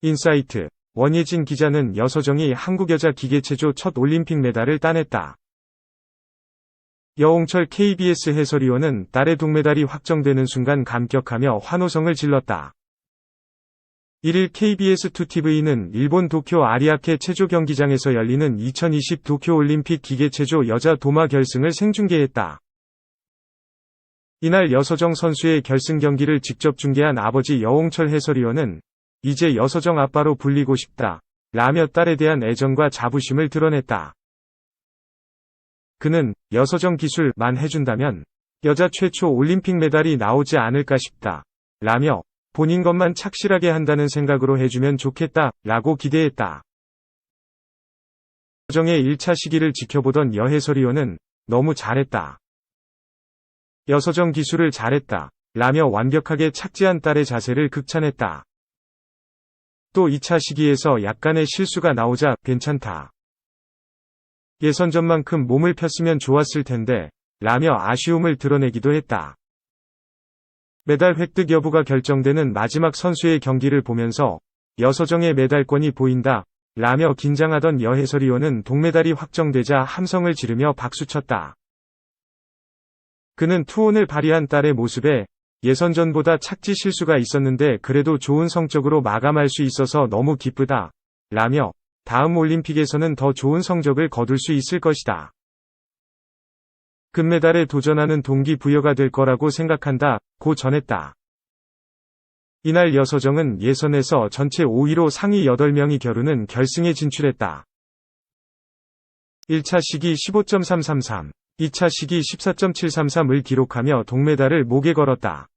인사이트 원예진 기자는 여서정이 한국 여자 기계체조 첫 올림픽 메달을 따냈다. 여홍철 KBS 해설위원은 딸의 동메달이 확정되는 순간 감격하며 환호성을 질렀다. 1일 KBS2TV는 일본 도쿄 아리아케 체조 경기장에서 열리는 2020 도쿄올림픽 기계체조 여자 도마 결승을 생중계했다. 이날 여서정 선수의 결승 경기를 직접 중계한 아버지 여홍철 해설위원은 이제 여서정 아빠로 불리고 싶다. 라며 딸에 대한 애정과 자부심을 드러냈다. 그는 여서정 기술만 해준다면 여자 최초 올림픽 메달이 나오지 않을까 싶다. 라며 본인 것만 착실하게 한다는 생각으로 해주면 좋겠다. 라고 기대했다. 여서정의 1차 시기를 지켜보던 여 해설위원은 너무 잘했다. 여서정 기술을 잘했다. 라며 완벽하게 착지한 딸의 자세를 극찬했다. 또 2차 시기에서 약간의 실수가 나오자 괜찮다. 예선전만큼 몸을 폈으면 좋았을 텐데, 라며 아쉬움을 드러내기도 했다. 메달 획득 여부가 결정되는 마지막 선수의 경기를 보면서 여서정의 메달권이 보인다, 라며 긴장하던 여 해설위원은 동메달이 확정되자 함성을 지르며 박수쳤다. 그는 투혼을 발휘한 딸의 모습에 예선전보다 착지 실수가 있었는데 그래도 좋은 성적으로 마감할 수 있어서 너무 기쁘다. 라며 다음 올림픽에서는 더 좋은 성적을 거둘 수 있을 것이다. 금메달에 도전하는 동기부여가 될 거라고 생각한다. 고 전했다. 이날 여서정은 예선에서 전체 5위로 상위 8명이 겨루는 결승에 진출했다. 1차 시기 15.333, 2차 시기 14.733을 기록하며 동메달을 목에 걸었다.